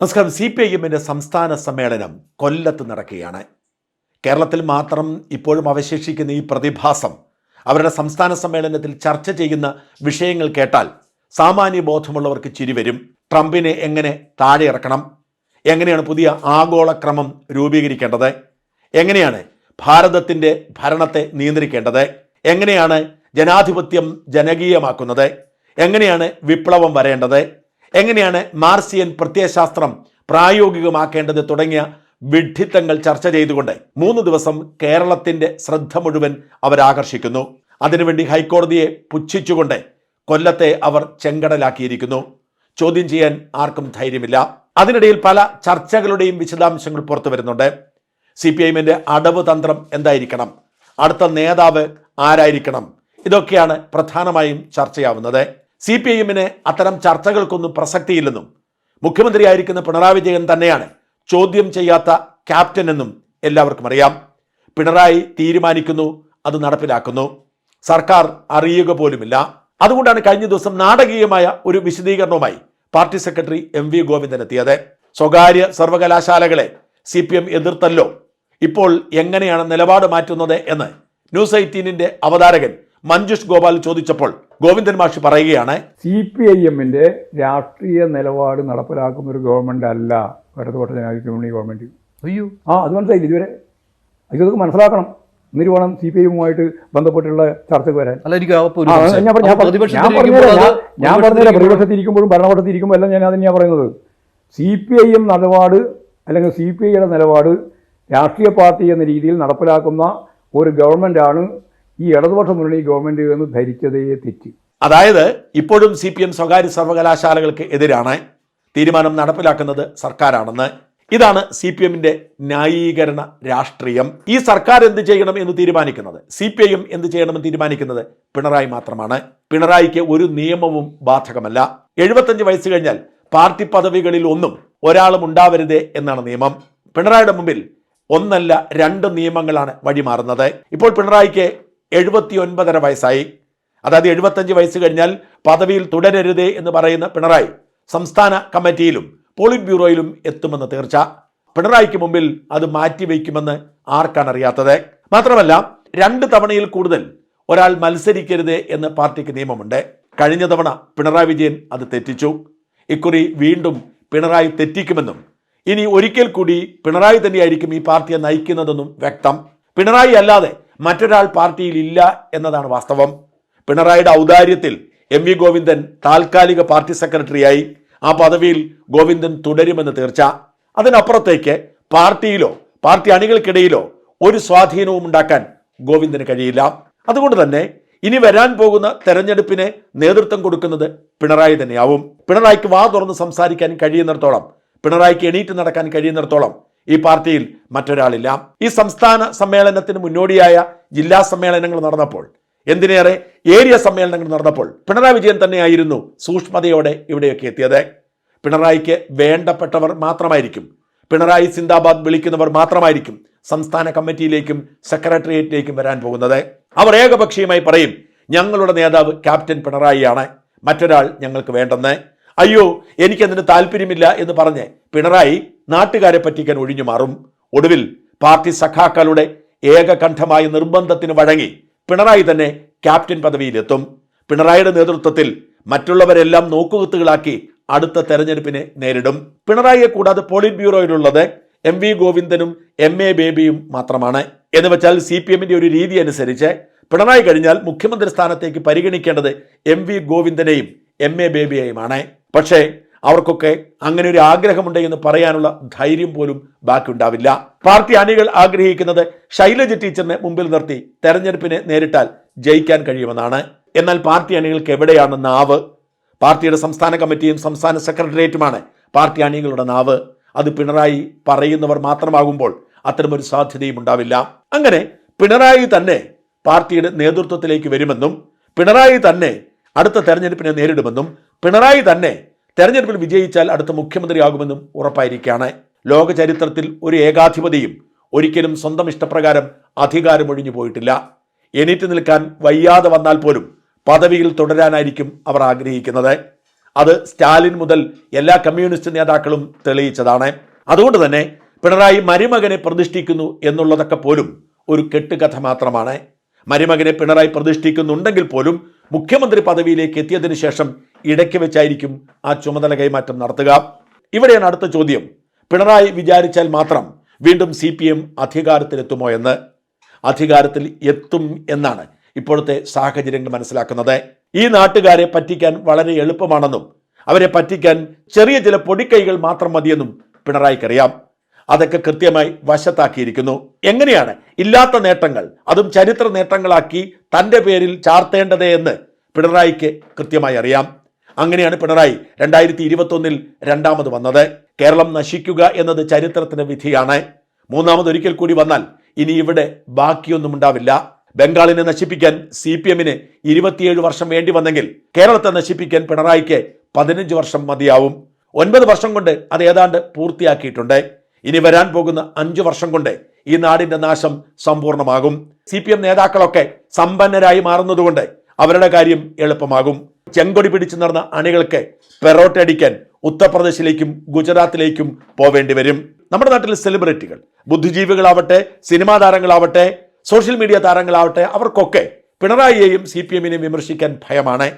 നമസ്കാരം. C P I എമ്മിന്റെ സംസ്ഥാന സമ്മേളനം കൊല്ലത്ത് നടക്കുകയാണ്. കേരളത്തിൽ മാത്രം ഇപ്പോഴും അവശേഷിക്കുന്ന ഈ പ്രതിഭാസം അവരുടെ സംസ്ഥാന സമ്മേളനത്തിൽ ചർച്ച ചെയ്യുന്ന വിഷയങ്ങൾ കേട്ടാൽ സാമാന്യ ബോധമുള്ളവർക്ക് ചിരിവരും ട്രംപിനെ എങ്ങനെ താഴെ ഇറക്കണം? എങ്ങനെയാണ് പുതിയ ആഗോളക്രമം രൂപീകരിക്കേണ്ടത്? എങ്ങനെയാണ് ഭാരതത്തിന്റെ ഭരണത്തെ നിയന്ത്രിക്കേണ്ടത്? എങ്ങനെയാണ് ജനാധിപത്യം ജനകീയമാക്കുന്നത്? എങ്ങനെയാണ് വിപ്ലവം വരേണ്ടത്? എങ്ങനെയാണ് മാർസിയൻ പ്രത്യയശാസ്ത്രം പ്രായോഗികമാക്കേണ്ടത് തുടങ്ങിയ വിഡ്ഢിത്തങ്ങൾ ചർച്ച ചെയ്തുകൊണ്ട് മൂന്ന് ദിവസം കേരളത്തിന്റെ ശ്രദ്ധ മുഴുവൻ അവരാകർഷിക്കുന്നു അതിനുവേണ്ടി ഹൈക്കോടതിയെ പുച്ഛിച്ചുകൊണ്ട് കൊല്ലത്തെ അവർ ചെങ്കടലാക്കിയിരിക്കുന്നു. ചോദ്യം ചെയ്യാൻ ആർക്കും ധൈര്യമില്ല. അതിനിടയിൽ പല ചർച്ചകളുടെയും വിശദാംശങ്ങൾ പുറത്തു വരുന്നുണ്ട്. സി പി ഐഎമ്മിന്റെ അടവ് തന്ത്രം എന്തായിരിക്കണം? അടുത്ത നേതാവ് ആരായിരിക്കണം? ഇതൊക്കെയാണ് പ്രധാനമായും ചർച്ചയാവുന്നത്. സി പി ഐഎമ്മിന് എമ്മിന് അത്തരം ചർച്ചകൾക്കൊന്നും പ്രസക്തിയില്ലെന്നും മുഖ്യമന്ത്രിയായിരിക്കുന്ന പിണറായി വിജയൻ തന്നെയാണ് ചോദ്യം ചെയ്യാത്ത ക്യാപ്റ്റൻ എന്നും എല്ലാവർക്കും അറിയാം. പിണറായി തീരുമാനിക്കുന്നു അത് നടപ്പിലാക്കുന്നു. സർക്കാർ അറിയുക പോലുമില്ല. അതുകൊണ്ടാണ് കഴിഞ്ഞ ദിവസം നാടകീയമായ ഒരു വിശദീകരണവുമായി party secretary M V Govindan എത്തിയത്. സ്വകാര്യ സർവകലാശാലകളെ സി പി എം എതിർത്തല്ലോ. ഇപ്പോൾ എങ്ങനെയാണ് നിലപാട് മാറ്റുന്നത് എന്ന് ന്യൂസ് എയ്റ്റീനിന്റെ അവതാരകൻ മഞ്ജുഷ് ഗോപാൽ ചോദിച്ചപ്പോൾ ഗോവിന്ദൻ മാഷി പറയുകയാണ് സി പി ഐ എമ്മിന്റെ രാഷ്ട്രീയ നിലപാട് നടപ്പിലാക്കുന്ന ഒരു ഗവൺമെന്റ് അല്ല ഇടതുപക്ഷ ജനാധിപത്യ മുന്നണി ഗവൺമെന്റ് അയ്യോ. ആ അത് മനസ്സിലായില്ല ഇതുവരെ? ഇതൊക്കെ മനസ്സിലാക്കണം. എന്നിട്ട് വേണം സി പി ഐയുമായിട്ട് ബന്ധപ്പെട്ടുള്ള ചർച്ചയ്ക്ക് വരാൻ. അല്ല എനിക്ക് ഒരു ഞാൻ ഞാൻ ഞാൻ ഞാൻ- ഞാൻ പറഞ്ഞില്ല പ്രതിപക്ഷത്തിരിക്കുമ്പോഴും ഭരണപക്ഷത്തിരിക്കുമ്പോൾ എല്ലാം ഞാൻ അത് തന്നെയാണ് പറയുന്നത്. സി പി ഐ എം നിലപാട് അല്ലെങ്കിൽ സി പി ഐയുടെ നിലപാട് രാഷ്ട്രീയ പാർട്ടി എന്ന രീതിയിൽ നടപ്പിലാക്കുന്ന ഒരു ഗവൺമെന്റാണ് ഈ ഇടതുപക്ഷ മുന്നണി ഗവൺമെന്റ് എന്ന് ധരിച്ചതേ തെറ്റ്. അതായത് ഇപ്പോഴും സി പി എം സ്വകാര്യ സർവകലാശാലകൾക്ക് എതിരാണ്. തീരുമാനം നടപ്പിലാക്കുന്നത് സർക്കാരാണെന്ന്. ഇതാണ് സി പി എമ്മിന്റെ ന്യായീകരണ രാഷ്ട്രീയം. ഈ സർക്കാർ എന്ത് ചെയ്യണം എന്ന് തീരുമാനിക്കുന്നത്? സി പി ഐ എം എന്ത് ചെയ്യണമെന്ന് തീരുമാനിക്കുന്നത് പിണറായി മാത്രമാണ്. പിണറായിക്ക് ഒരു നിയമവും ബാധകമല്ല. എഴുപത്തഞ്ച് വയസ്സ് കഴിഞ്ഞാൽ പാർട്ടി പദവികളിൽ ഒന്നും ഒരാളും ഉണ്ടാവരുതേ എന്നാണ് നിയമം. പിണറായിയുടെ മുമ്പിൽ ഒന്നല്ല രണ്ട് നിയമങ്ങളാണ് വഴിമാറുന്നത്. ഇപ്പോൾ പിണറായിക്ക് എഴുപത്തി ഒൻപതര വയസ്സായി. അതായത് എഴുപത്തഞ്ച് വയസ്സ് കഴിഞ്ഞാൽ പദവിയിൽ തുടരരുതേ എന്ന് പറയുന്ന പിണറായി സംസ്ഥാന കമ്മിറ്റിയിലും പോളിറ്റ് ബ്യൂറോയിലും എത്തുമെന്ന് തീർച്ച. പിണറായിക്ക് മുമ്പിൽ അത് മാറ്റിവെക്കുമെന്ന് ആർക്കാണ് അറിയാത്തത് മാത്രമല്ല രണ്ട് തവണയിൽ കൂടുതൽ ഒരാൾ മത്സരിക്കരുത് എന്ന് പാർട്ടിക്ക് നിയമമുണ്ട്. കഴിഞ്ഞ തവണ പിണറായി വിജയൻ അത് തെറ്റിച്ചു. ഇക്കുറി വീണ്ടും പിണറായി തെറ്റിക്കുമെന്നും ഇനി ഒരിക്കൽ കൂടി പിണറായി തന്നെയായിരിക്കും ഈ പാർട്ടിയെ നയിക്കുന്നതെന്നും വ്യക്തം. പിണറായി അല്ലാതെ മറ്റൊരാൾ പാർട്ടിയിൽ ഇല്ല എന്നതാണ് വാസ്തവം. പിണറായിയുടെ ഔദാര്യത്തിൽ എം വി ഗോവിന്ദൻ താൽക്കാലിക പാർട്ടി സെക്രട്ടറിയായി. ആ പദവിയിൽ ഗോവിന്ദൻ തുടരുമെന്ന് തീർച്ച. അതിനപ്പുറത്തേക്ക് പാർട്ടിയിലോ പാർട്ടി അണികൾക്കിടയിലോ ഒരു സ്വാധീനവും ഉണ്ടാക്കാൻ ഗോവിന്ദന് കഴിയില്ല. അതുകൊണ്ട് തന്നെ ഇനി വരാൻ പോകുന്ന തെരഞ്ഞെടുപ്പിന് നേതൃത്വം കൊടുക്കുന്നത് പിണറായി തന്നെയാവും. പിണറായിക്ക് വാ തുറന്ന് സംസാരിക്കാൻ കഴിയുന്നിടത്തോളം പിണറായിക്ക് എണീറ്റ് നടക്കാൻ കഴിയുന്നിടത്തോളം ഈ പാർട്ടിയിൽ മറ്റൊരാളില്ല. ഈ സംസ്ഥാന സമ്മേളനത്തിന് മുന്നോടിയായ ജില്ലാ സമ്മേളനങ്ങൾ നടന്നപ്പോൾ എന്തിനേറെ ഏരിയ സമ്മേളനങ്ങൾ നടന്നപ്പോൾ പിണറായി വിജയൻ തന്നെയായിരുന്നു സൂക്ഷ്മതയോടെ ഇവിടെയൊക്കെ എത്തിയത്. പിണറായിക്ക് വേണ്ടപ്പെട്ടവർ മാത്രമായിരിക്കും. പിണറായി സിന്ദാബാദ് വിളിക്കുന്നവർ മാത്രമായിരിക്കും സംസ്ഥാന കമ്മിറ്റിയിലേക്കും സെക്രട്ടേറിയറ്റിലേക്കും വരാൻ പോകുന്നത്. അവർ ഏകപക്ഷീയമായി പറയും ഞങ്ങളുടെ നേതാവ് ക്യാപ്റ്റൻ പിണറായിയാണ്. മറ്റൊരാൾ ഞങ്ങൾക്ക് വേണ്ടെന്ന്. അയ്യോ എനിക്കതിന് താല്പര്യമില്ല എന്ന് പറഞ്ഞ് പിണറായി നാട്ടുകാരെ പറ്റിക്കാൻ ഒഴിഞ്ഞു മാറും. ഒടുവിൽ പാർട്ടി സഖാക്കളുടെ ഏകകണ്ഠമായ നിർബന്ധത്തിന് വഴങ്ങി പിണറായി തന്നെ ക്യാപ്റ്റൻ പദവിയിലെത്തും. പിണറായിയുടെ നേതൃത്വത്തിൽ മറ്റുള്ളവരെല്ലാം നോക്കുകുത്തുകളാക്കി അടുത്ത തെരഞ്ഞെടുപ്പിനെ നേരിടും. പിണറായിയെ കൂടാതെ പോളിറ്റ് ബ്യൂറോയിലുള്ളത് എം വി ഗോവിന്ദനും എം എ ബേബിയും മാത്രമാണ്. എന്ന് വെച്ചാൽ സി പി എമ്മിന്റെ ഒരു രീതി അനുസരിച്ച് പിണറായി കഴിഞ്ഞാൽ മുഖ്യമന്ത്രി സ്ഥാനത്തേക്ക് പരിഗണിക്കേണ്ടത് എം വി ഗോവിന്ദനെയും എം എ ബേബിയെയുമാണ്. പക്ഷേ അവർക്കൊക്കെ അങ്ങനെ ഒരു ആഗ്രഹമുണ്ട് എന്ന് പറയാനുള്ള ധൈര്യം പോലും ബാക്കിയുണ്ടാവില്ല. പാർട്ടി അണികൾ ആഗ്രഹിക്കുന്നത് ശൈലജ ടീച്ചറിനെ മുമ്പിൽ നിർത്തി തെരഞ്ഞെടുപ്പിനെ നേരിട്ടാൽ ജയിക്കാൻ കഴിയുമെന്നാണ്. എന്നാൽ പാർട്ടി അണികൾക്ക് എവിടെയാണ് നാവ്? പാർട്ടിയുടെ സംസ്ഥാന കമ്മിറ്റിയും സംസ്ഥാന സെക്രട്ടേറിയറ്റുമാണ് പാർട്ടി അണികളുടെ നാവ്. അത് പിണറായി പറയുന്നവർ മാത്രമാകുമ്പോൾ അത്തരമൊരു സാധ്യതയും ഉണ്ടാവില്ല. അങ്ങനെ പിണറായി തന്നെ പാർട്ടിയുടെ നേതൃത്വത്തിലേക്ക് വരുമെന്നും പിണറായി തന്നെ അടുത്ത തെരഞ്ഞെടുപ്പിനെ നേരിടുമെന്നും പിണറായി തന്നെ തെരഞ്ഞെടുപ്പിൽ വിജയിച്ചാൽ അടുത്ത മുഖ്യമന്ത്രിയാകുമെന്നും ഉറപ്പായിരിക്കുകയാണ്. ലോക ചരിത്രത്തിൽ ഒരു ഏകാധിപതിയും ഒരിക്കലും സ്വന്തം ഇഷ്ടപ്രകാരം അധികാരം ഒഴിഞ്ഞു പോയിട്ടില്ല. എണീറ്റ് നിൽക്കാൻ വയ്യാതെ വന്നാൽ പോലും പദവിയിൽ തുടരാനായിരിക്കും അവർ ആഗ്രഹിക്കുന്നത്. അത് സ്റ്റാലിൻ മുതൽ എല്ലാ കമ്മ്യൂണിസ്റ്റ് നേതാക്കളും തെളിയിച്ചതാണ്. അതുകൊണ്ട് തന്നെ പിണറായി മരുമകനെ പ്രതിഷ്ഠിക്കുന്നു എന്നുള്ളതൊക്കെ പോലും ഒരു കെട്ടുകഥ മാത്രമാണ്. മരുമകനെ പിണറായി പ്രതിഷ്ഠിക്കുന്നുണ്ടെങ്കിൽ പോലും മുഖ്യമന്ത്രി പദവിയിലേക്ക് എത്തിയതിനു ശേഷം ഇടയ്ക്ക് വെച്ചായിരിക്കും ആ ചുമതല കൈമാറ്റം നടത്തുക. ഇവിടെയാണ് അടുത്ത ചോദ്യം. പിണറായി വിചാരിച്ചാൽ മാത്രം വീണ്ടും സി പി എം അധികാരത്തിലെത്തുമോ എന്ന്. അധികാരത്തിൽ എത്തും എന്നാണ് ഇപ്പോഴത്തെ സാഹചര്യങ്ങൾ മനസ്സിലാക്കുന്നത്. ഈ നാട്ടുകാരെ പറ്റിക്കാൻ വളരെ എളുപ്പമാണെന്നും അവരെ പറ്റിക്കാൻ ചെറിയ ചില പൊടിക്കൈകൾ മാത്രം മതിയെന്നും പിണറായിക്കറിയാം. അതൊക്കെ കൃത്യമായി വശത്താക്കിയിരിക്കുന്നു. എങ്ങനെയാണ് ഇല്ലാത്ത നേട്ടങ്ങൾ അതും ചരിത്ര നേട്ടങ്ങളാക്കി തന്റെ പേരിൽ ചാർത്തേണ്ടത് എന്ന് പിണറായിക്ക് കൃത്യമായി അറിയാം. അങ്ങനെയാണ് പിണറായി രണ്ടായിരത്തി ഇരുപത്തൊന്നിൽ രണ്ടാമത് വന്നത്. കേരളം നശിക്കുക എന്നത് ചരിത്രത്തിന് വിധിയാണ്. മൂന്നാമതൊരിക്കൽ കൂടി വന്നാൽ ഇനി ഇവിടെ ബാക്കിയൊന്നും ഉണ്ടാവില്ല. ബംഗാളിനെ നശിപ്പിക്കാൻ സി പി എമ്മിന് ഇരുപത്തിയേഴ് വർഷം വേണ്ടി വന്നെങ്കിൽ കേരളത്തെ നശിപ്പിക്കാൻ പിണറായിക്ക് പതിനഞ്ച് വർഷം മതിയാവും. ഒൻപത് വർഷം കൊണ്ട് അത് ഏതാണ്ട് പൂർത്തിയാക്കിയിട്ടുണ്ട്. ഇനി വരാൻ പോകുന്ന അഞ്ചു വർഷം കൊണ്ട് ഈ നാടിന്റെ നാശം സമ്പൂർണമാകും സി നേതാക്കളൊക്കെ സമ്പന്നരായി മാറുന്നതുകൊണ്ട് അവരുടെ കാര്യം എളുപ്പമാകും. ചെങ്കൊടി പിടിച്ചു നടന്ന അണികൾക്ക് പെറോട്ടടിക്കാൻ ഉത്തർപ്രദേശിലേക്കും ഗുജറാത്തിലേക്കും പോവേണ്ടി വരും. നമ്മുടെ നാട്ടിലെ സെലിബ്രിറ്റികൾ ബുദ്ധിജീവികളാവട്ടെ സിനിമാ താരങ്ങളാവട്ടെ സോഷ്യൽ മീഡിയ താരങ്ങളാവട്ടെ അവർക്കൊക്കെ പിണറായിയെയും സി പി എമ്മിനെയും വിമർശിക്കാൻ ഭയമാണ്.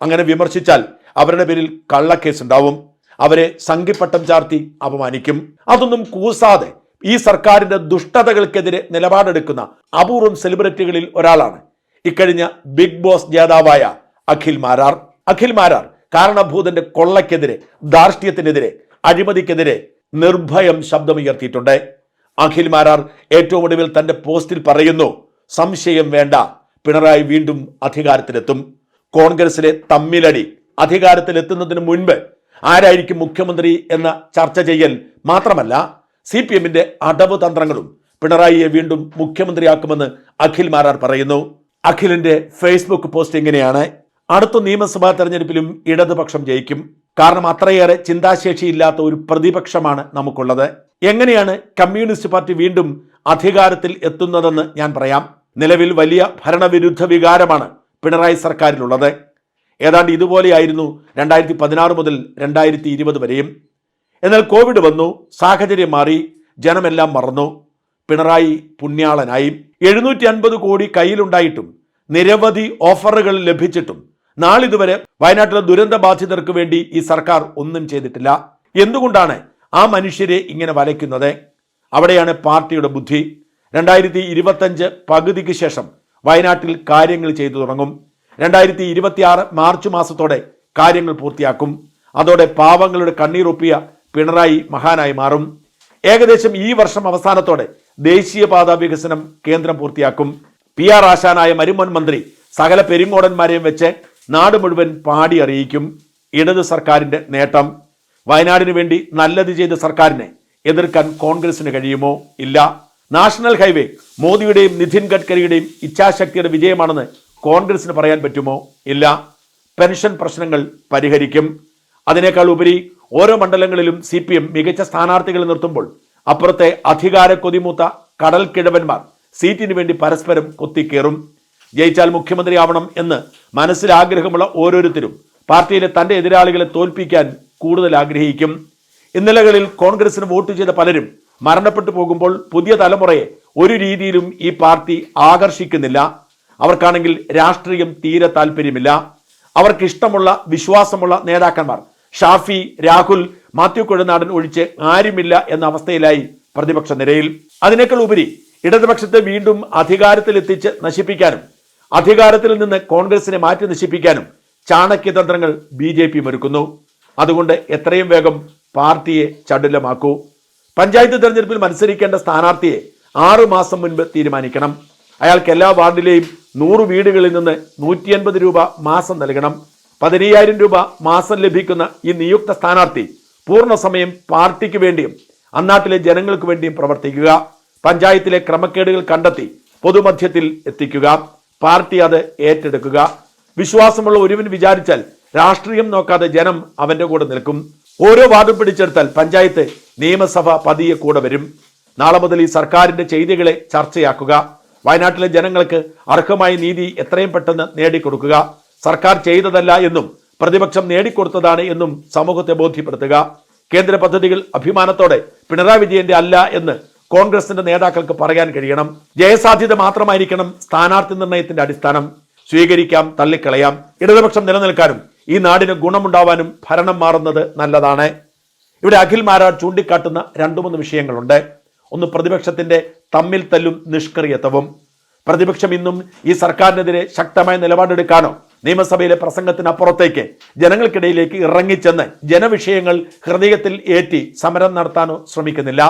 അങ്ങനെ വിമർശിച്ചാൽ അവരുടെ പേരിൽ കള്ളക്കേസ് ഉണ്ടാവും അവരെ സംഘിപ്പട്ടം ചാർത്തി അപമാനിക്കും. അതൊന്നും കൂസാതെ ഈ സർക്കാരിന്റെ ദുഷ്ടതകൾക്കെതിരെ നിലപാടെടുക്കുന്ന അപൂർവം സെലിബ്രിറ്റികളിൽ ഒരാളാണ്. ഇക്കഴിഞ്ഞ ബിഗ് ബോസ് ജേതാവായ അഖിൽ മാരാർ അഖിൽ മാരാർ കാരണഭൂതന്റെ കൊള്ളയ്ക്കെതിരെ ധാർഷ്ട്യത്തിനെതിരെ അഴിമതിക്കെതിരെ നിർഭയം ശബ്ദമുയർത്തിയിട്ടുണ്ട്. അഖിൽ മാരാർ ഏറ്റവും ഒടുവിൽ തന്റെ പോസ്റ്റിൽ പറയുന്നു സംശയം വേണ്ട പിണറായി വീണ്ടും അധികാരത്തിലെത്തും. കോൺഗ്രസിലെ തമ്മിലടി അധികാരത്തിലെത്തുന്നതിന് മുൻപ് ആരായിരിക്കും മുഖ്യമന്ത്രി എന്ന ചർച്ച ചെയ്യൽ മാത്രമല്ല സി പി എമ്മിന്റെ അടവ് തന്ത്രങ്ങളും പിണറായിയെ വീണ്ടും മുഖ്യമന്ത്രിയാക്കുമെന്ന് അഖിൽ മാരാർ പറയുന്നു. അഖിലിന്റെ ഫേസ്ബുക്ക് പോസ്റ്റ് ഇങ്ങനെയാണ് അടുത്ത നിയമസഭാ തെരഞ്ഞെടുപ്പിലും ഇടതുപക്ഷം ജയിക്കും. കാരണം അത്രയേറെ ചിന്താശേഷിയില്ലാത്ത ഒരു പ്രതിപക്ഷമാണ് നമുക്കുള്ളത്. എങ്ങനെയാണ് കമ്മ്യൂണിസ്റ്റ് പാർട്ടി വീണ്ടും അധികാരത്തിൽ എത്തുന്നതെന്ന് ഞാൻ പറയാം. നിലവിൽ വലിയ ഭരണവിരുദ്ധ വികാരമാണ് പിണറായി സർക്കാരിലുള്ളത്. ഏതാണ്ട് ഇതുപോലെയായിരുന്നു രണ്ടായിരത്തി പതിനാറ് മുതൽ രണ്ടായിരത്തി ഇരുപത് വരെയും. എന്നാൽ കോവിഡ് വന്നു സാഹചര്യം മാറി ജനമെല്ലാം മറന്നു. പിണറായി പുണ്യാളനായി. എഴുന്നൂറ്റി അൻപത് കോടി കയ്യിലുണ്ടായിട്ടും നിരവധി ഓഫറുകൾ ലഭിച്ചിട്ടും നാളിതുവരെ വയനാട്ടിലെ ദുരന്ത ബാധിതർക്ക് വേണ്ടി ഈ സർക്കാർ ഒന്നും ചെയ്തിട്ടില്ല. എന്തുകൊണ്ടാണ് ആ മനുഷ്യരെ ഇങ്ങനെ വലയ്ക്കുന്നത്? അവിടെയാണ് പാർട്ടിയുടെ ബുദ്ധി. രണ്ടായിരത്തി ഇരുപത്തഞ്ച് പകുതിക്ക് ശേഷം വയനാട്ടിൽ കാര്യങ്ങൾ ചെയ്തു തുടങ്ങും. രണ്ടായിരത്തി ഇരുപത്തിയാറ് മാർച്ച് മാസത്തോടെ കാര്യങ്ങൾ പൂർത്തിയാക്കും. അതോടെ പാവങ്ങളുടെ കണ്ണീരൊപ്പിയ പിണറായി മഹാനായി മാറും. ഏകദേശം ഈ വർഷം അവസാനത്തോടെ ദേശീയപാത വികസനം കേന്ദ്രം പൂർത്തിയാക്കും. പി ആർ ആശാനായ മരുമോൻ മന്ത്രി സകല പെരിങ്ങോടന്മാരെയും വെച്ച് നാട് മുഴുവൻ പാടി അറിയിക്കും ഇടത് സർക്കാരിന്റെ നേട്ടം. വയനാടിന് വേണ്ടി നല്ലത് ചെയ്ത സർക്കാരിനെ എതിർക്കാൻ കോൺഗ്രസിന് കഴിയുമോ? ഇല്ല. നാഷണൽ ഹൈവേ മോദിയുടെയും നിതിൻ ഗഡ്കരിയുടെയും ഇച്ഛാശക്തിയുടെ വിജയമാണെന്ന് കോൺഗ്രസിന് പറയാൻ പറ്റുമോ? ഇല്ല. പെൻഷൻ പ്രശ്നങ്ങൾ പരിഹരിക്കും. അതിനേക്കാൾ ഉപരി ഓരോ മണ്ഡലങ്ങളിലും സി പി എം മികച്ച സ്ഥാനാർത്ഥികളെ നിർത്തുമ്പോൾ അപ്പുറത്തെ അധികാര കൊതിമൂത്ത കടൽ കിഴവന്മാർ സീറ്റിനു വേണ്ടി പരസ്പരം കൊത്തിക്കേറും. ജയിച്ചാൽ മുഖ്യമന്ത്രിയാവണം എന്ന് മനസ്സിൽ ആഗ്രഹമുള്ള ഓരോരുത്തരും പാർട്ടിയിലെ തന്റെ എതിരാളികളെ തോൽപ്പിക്കാൻ കൂടുതൽ ആഗ്രഹിക്കും. ഇന്നലകളിൽ കോൺഗ്രസിന് വോട്ട് ചെയ്ത പലരും മരണപ്പെട്ടു പോകുമ്പോൾ പുതിയ തലമുറയെ ഒരു രീതിയിലും ഈ പാർട്ടി ആകർഷിക്കുന്നില്ല. അവർക്കാണെങ്കിൽ രാഷ്ട്രീയം തീരെ താല്പര്യമില്ല. അവർക്കിഷ്ടമുള്ള വിശ്വാസമുള്ള നേതാക്കന്മാർ ഷാഫി രാഹുൽ മാത്യു കുഴനാടൻ ഒഴിച്ച് ആരുമില്ല എന്ന അവസ്ഥയിലായി പ്രതിപക്ഷ നിരയിൽ. അതിനേക്കാൾ ഉപരി ഇടതുപക്ഷത്തെ വീണ്ടും അധികാരത്തിലെത്തിച്ച് നശിപ്പിക്കാനും അധികാരത്തിൽ നിന്ന് കോൺഗ്രസിനെ മാറ്റി നശിപ്പിക്കാനും ചാണക്യതന്ത്രങ്ങൾ ബി ജെ പി ഒരുക്കുന്നു അതുകൊണ്ട് എത്രയും വേഗം പാർട്ടിയെ ചടുലമാക്കൂ. പഞ്ചായത്ത് തെരഞ്ഞെടുപ്പിൽ മത്സരിക്കേണ്ട സ്ഥാനാർത്ഥിയെ ആറു മാസം മുൻപ് തീരുമാനിക്കണം. അയാൾക്ക് എല്ലാ വാർഡിലെയും നൂറ് വീടുകളിൽ നിന്ന് നൂറ്റി അൻപത് രൂപ മാസം നൽകണം. പതിനയ്യായിരം രൂപ മാസം ലഭിക്കുന്ന ഈ നിയുക്ത സ്ഥാനാർത്ഥി പൂർണ സമയം പാർട്ടിക്ക് വേണ്ടിയും അന്നാട്ടിലെ ജനങ്ങൾക്ക് വേണ്ടിയും പ്രവർത്തിക്കുക. പഞ്ചായത്തിലെ ക്രമക്കേടുകൾ കണ്ടെത്തി പൊതുമധ്യത്തിൽ എത്തിക്കുക. പാർട്ടി അത് ഏറ്റെടുക്കുക. വിശ്വാസമുള്ള ഒരുവൻ വിചാരിച്ചാൽ രാഷ്ട്രീയം നോക്കാതെ ജനം അവന്റെ കൂടെ നിൽക്കും. ഓരോ വാർഡും പിടിച്ചെടുത്താൽ പഞ്ചായത്ത് നിയമസഭ പതിയെ കൂടെ വരും. നാളെ മുതൽ ഈ സർക്കാരിന്റെ ചെയ്തികളെ ചർച്ചയാക്കുക. വയനാട്ടിലെ ജനങ്ങൾക്ക് അർഹമായ നീതി എത്രയും പെട്ടെന്ന് നേടിക്കൊടുക്കുക. സർക്കാർ ചെയ്തതല്ല എന്നും പ്രതിപക്ഷം നേടിക്കൊടുത്തതാണ് എന്നും സമൂഹത്തെ ബോധ്യപ്പെടുത്തുക. കേന്ദ്ര പദ്ധതികൾ അഭിമാനത്തോടെ പിണറായി വിജയന്റെ അല്ല എന്ന് കോൺഗ്രസിന്റെ നേതാക്കൾക്ക് പറയാൻ കഴിയണം. ജയസാധ്യത മാത്രമായിരിക്കണം സ്ഥാനാർത്ഥി നിർണയത്തിന്റെ അടിസ്ഥാനം. സ്വീകരിക്കാം തള്ളിക്കളയാം. ഇടതുപക്ഷം നിലനിൽക്കാനും ഈ നാടിന് ഗുണമുണ്ടാവാനും ഭരണം മാറുന്നത് നല്ലതാണ്. ഇവിടെ അഖിൽ മാരാ ചൂണ്ടിക്കാട്ടുന്ന രണ്ടു മൂന്ന് വിഷയങ്ങളുണ്ട്. ഒന്ന് പ്രതിപക്ഷത്തിന്റെ തമ്മിൽ തല്ലും നിഷ്ക്രിയത്വവും. പ്രതിപക്ഷം ഇന്നും ഈ സർക്കാരിനെതിരെ ശക്തമായ നിലപാടെടുക്കാനോ നിയമസഭയിലെ പ്രസംഗത്തിനപ്പുറത്തേക്ക് ജനങ്ങൾക്കിടയിലേക്ക് ഇറങ്ങിച്ചെന്ന് ജനവിഷയങ്ങൾ ഹൃദയത്തിൽ ഏറ്റി സമരം നടത്താനോ ശ്രമിക്കുന്നില്ല.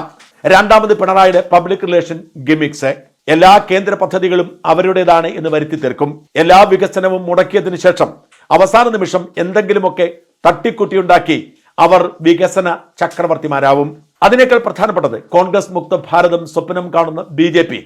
രണ്ടാമത് പിണറായിയുടെ പബ്ലിക് റിലേഷൻ ഗിമിക്സ് എല്ലാ കേന്ദ്ര പദ്ധതികളും അവരുടേതാണ് എന്ന് വരുത്തി തീർക്കും. എല്ലാ വികസനവും മുടക്കിയതിന് ശേഷം അവസാന നിമിഷം എന്തെങ്കിലുമൊക്കെ തട്ടിക്കുട്ടിയുണ്ടാക്കി അവർ വികസന ചക്രവർത്തിമാരാവും. അതിനേക്കാൾ പ്രധാനപ്പെട്ടത് കോൺഗ്രസ് മുക്ത ഭാരതം സ്വപ്നം കാണുന്ന ബി ജെ പി.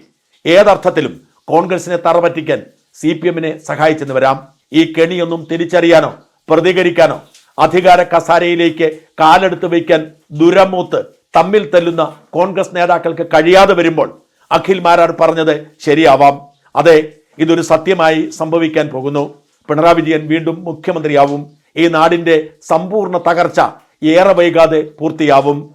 ഏതർത്ഥത്തിലും കോൺഗ്രസിനെ തറപറ്റിക്കാൻ സി പി എമ്മിനെ സഹായിച്ചെന്ന് വരാം. ഈ കെണിയൊന്നും തിരിച്ചറിയാനോ പ്രതികരിക്കാനോ അധികാര കസാരയിലേക്ക് കാലെടുത്ത് വയ്ക്കാൻ ദുരമൂത്ത് തമ്മിൽ തല്ലുന്ന കോൺഗ്രസ് നേതാക്കൾക്ക് കഴിയാതെ വരുമ്പോൾ അഖിൽ മാരാർ പറഞ്ഞത് ശരിയാവാം. അതെ ഇതൊരു സത്യമായി സംഭവിക്കാൻ പോകുന്നു. പിണറായി വിജയൻ വീണ്ടും മുഖ്യമന്ത്രിയാവും. ഈ നാടിന്റെ സമ്പൂർണ തകർച്ച ഏറെ വൈകാതെ പൂർത്തിയാവും.